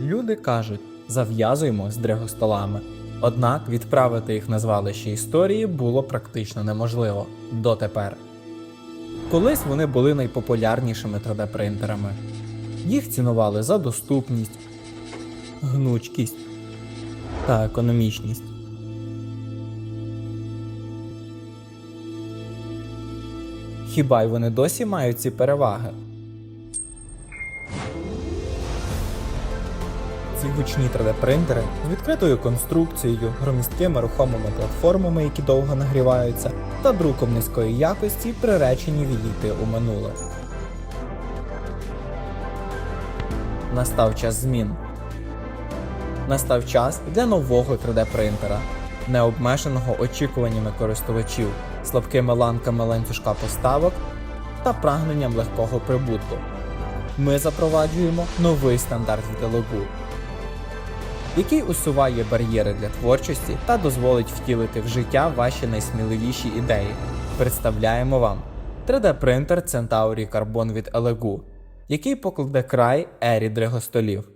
Люди кажуть, зав'язуємо з дрегостолами. Однак відправити їх на звалище історії було практично неможливо дотепер. Колись вони були найпопулярнішими 3D-принтерами. Їх цінували за доступність, гнучкість та економічність. Хіба й вони досі мають ці переваги? Гучні 3D-принтери з відкритою конструкцією, громісткими рухомими платформами, які довго нагріваються, та друком низької якості приречені відійти у минуле. Настав час змін. Настав час для нового 3D-принтера, необмеженого очікуваннями користувачів, слабкими ланками ланцюжка поставок та прагненням легкого прибутку. Ми запроваджуємо новий стандарт від Elogu, який усуває бар'єри для творчості та дозволить втілити в життя ваші найсміливіші ідеї. Представляємо вам 3D-принтер Centauri Carbon від Elegoo, який покладе край ері дрегостолів.